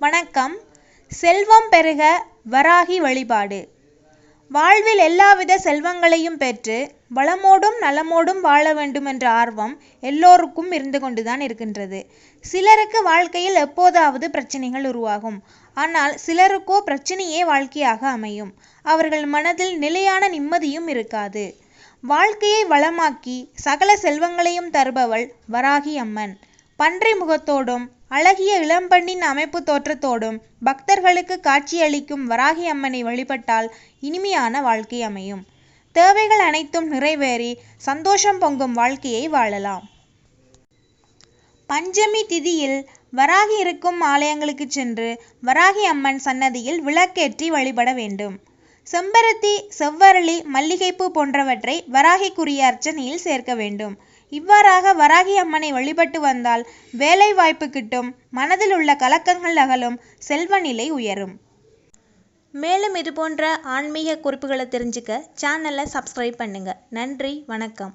வணக்கம். செல்வம் பெருக வராகி வழிபாடு. வாழ்வில் எல்லாவித செல்வங்களையும் பெற்று வளமோடும் நலமோடும் வாழ வேண்டும் என்ற ஆர்வம் எல்லோருக்கும் இருந்து கொண்டுதான் இருக்கின்றது. சிலருக்கு வாழ்க்கையில் எப்போதாவது பிரச்சனைகள் உருவாகும். ஆனால் சிலருக்கோ பிரச்சனையே வாழ்க்கையாக அமையும். அவர்கள் மனதில் நிலையான நிம்மதியும் இருக்காது. வாழ்க்கையை வளமாக்கி சகல செல்வங்களையும் தருபவள் வராகி அம்மன். பன்றி முகத்தோடும் அழகிய இளம்பெண்ணின் அமைப்பு தோற்றத்தோடும் பக்தர்களுக்கு காட்சியளிக்கும் வராகி அம்மனை வழிபட்டால் இனிமையான வாழ்க்கை அமையும். தேவைகள் அனைத்தும் நிறைவேறி சந்தோஷம் பொங்கும் வாழ்க்கையை வாழலாம். பஞ்சமி திதியில் வராகி இருக்கும் ஆலயங்களுக்கு சென்று வராகி அம்மன் சன்னதியில் விளக்கேற்றி வழிபட வேண்டும். செம்பருத்தி செவ்வரளி மல்லிகைப்பூ போன்றவற்றை வராகிக்குரிய அர்ச்சனையில் சேர்க்க வேண்டும். இவ்வாறாக வராகி அம்மனை வழிபட்டு வந்தால் வேலை வாய்ப்பு கிட்டும் மனதில் உள்ள கலக்கங்கள் அகலும் செல்வ நிலை உயரும். மேலும் இது போன்ற ஆன்மீக குறிப்புகளை தெரிஞ்சுக்க சேனலை சப்ஸ்கிரைப் பண்ணுங்கள் நன்றி வணக்கம்.